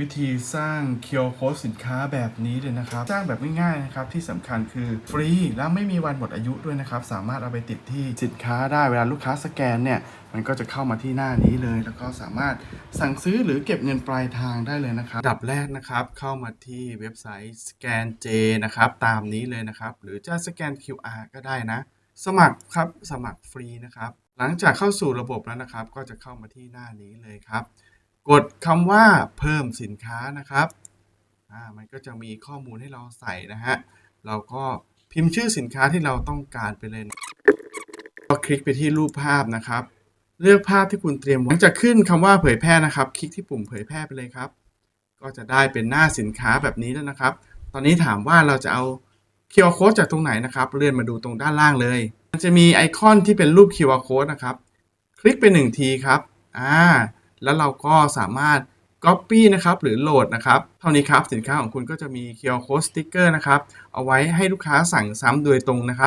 วิธีสร้างเคียวโค้ดสินค้าแบบนี้เลยนะครับ สร้างแบบง่ายๆนะครับที่สำคัญคือฟรีและไม่มีวันหมดอายุด้วยนะครับ สามารถเอาไปติดที่สินค้าได้เวลาลูกค้าสแกนเนี่ยมันก็จะเข้ามาที่หน้านี้เลย แล้วก็สามารถสั่งซื้อหรือเก็บเงินปลายทางได้เลยนะครับอันดับแรกนะครับ เข้ามาที่เว็บไซต์สแกนเจนะครับตามนี้เลยนะครับ หรือจะสแกน QR ก็ได้นะ สมัครครับสมัครฟรีนะครับ หลังจากเข้าสู่ระบบแล้วนะครับ ก็จะเข้ามาที่หน้านี้เลยครับ กดคำว่าเพิ่มสินค้านะครับอ่ามันก็จะมีข้อมูลให้เราใส่นะฮะ เราก็พิมพ์ชื่อสินค้าที่เราต้องการไปเลยก็คลิกไปที่รูปภาพนะครับ เลือกภาพที่คุณเตรียมไว้หลังจากขึ้นคำว่าเผยแพร่นะครับ คลิกที่ปุ่มเผยแพร่ไปเลยครับ ก็จะได้เป็นหน้าสินค้าแบบนี้แล้วนะครับ ตอนนี้ถามว่าเราจะเอา QR code จากตรงไหนนะครับ เลื่อนมาดูตรงด้านล่างเลย มันจะมีไอคอนที่เป็นรูป QR code นะครับ คลิกไปหนึ่งทีครับ อ่า แล้วเราก็สามารถ Copy นะครับหรือโหลดนะครับเท่านี้ครับสินค้าของคุณก็จะมี QR code sticker นะครับเอาไว้ให้ลูกค้าสั่งซ้ำโดยตรงนะครับ